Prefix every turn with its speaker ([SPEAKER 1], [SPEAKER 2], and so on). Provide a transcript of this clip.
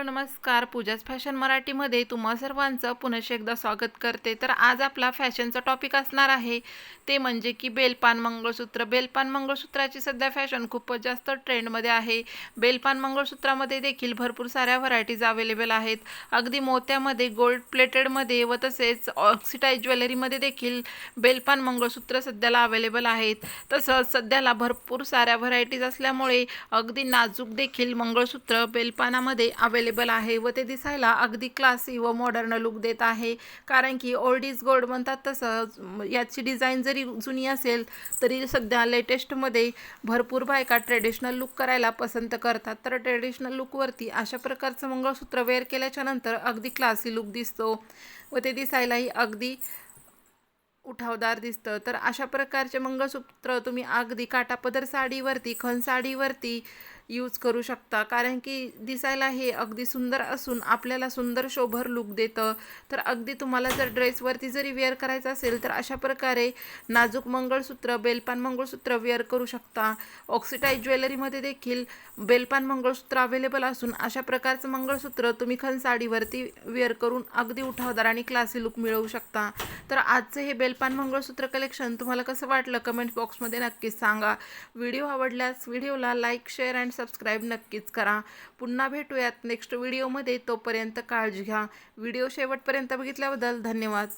[SPEAKER 1] Hello नमस्कार पूजाच fashion मराठीमध्ये तुम्हा सर्वांचं पुनश्च एकदा स्वागत करते. तर आज आपला फॅशनचा टॉपिक असणार आहे. ते म्हणजे की बेलपान मंगळसूत्र. बेलपान मंगळसूत्राची सध्या फॅशन खूपच जास्त ट्रेंडमध्ये आहे. बेलपान मंगळसूत्रामध्ये देखील भरपूर साऱ्या व्हरायटीज अवेलेबल आहेत. अगदी मोत्यामध्ये गोल्ड प्लेटेडमध्ये व तसेच ऑक्सिटाईज ज्वेलरीमध्ये देखील बेलपान मंगळसूत्र सध्याला अवेलेबल आहेत. तसंच सध्याला भरपूर साऱ्या व्हरायटीज असल्यामुळे अगदी नाजूक देखील मंगळसूत्र बेलपानामध्ये अवेलेबल आहे व ते दिसायला अगदी क्लासी व मॉडर्न लुक देत आहे. कारण की ओल्ड इज गोल्ड म्हणतात तसं याची डिझाईन जरी जुनी असेल तरी सध्या लेटेस्टमध्ये भरपूर बायका ट्रेडिशनल लुक करायला पसंत करतात. तर ट्रेडिशनल लुकवरती अशा प्रकारचं मंगळसूत्र वेअर केल्याच्यानंतर अगदी क्लासी लुक दिसतो. व ते दिसायलाही अगदी उठावदार दिसतं. तर अशा प्रकारचे मंगळसूत्र तुम्ही अगदी काटापदर साडीवरती खण साडीवरती यूज करू शकता. कारण की दिसायला हे अगदी सुंदर असून आपल्याला सुंदर शोभर लुक देतं. तर अगदी तुम्हाला जर ड्रेसवरती जरी वेअर करायचं असेल तर अशा प्रकारे नाजूक मंगळसूत्र बेलपान मंगळसूत्र वेअर करू शकता. ऑक्सिटाईज ज्वेलरीमध्ये देखील बेलपान मंगळसूत्र अवेलेबल असून अशा प्रकारचं मंगळसूत्र तुम्ही खन साडीवरती वेअर करून अगदी उठावदार आणि क्लासी लुक मिळवू शकता. तर आजचं हे बेलपान मंगळसूत्र कलेक्शन तुम्हाला कसं वाटलं? कमेंट बॉक्समध्ये नक्कीच सांगा. व्हिडिओ आवडल्यास व्हिडिओला लाईक शेअर अँड सबस्क्राईब नक्कीच करा. पुन्हा भेटूयात नेक्स्ट व्हिडिओमध्ये तोपर्यंत काळजी घ्या. व्हिडिओ शेवटपर्यंत बघितल्याबद्दल धन्यवाद.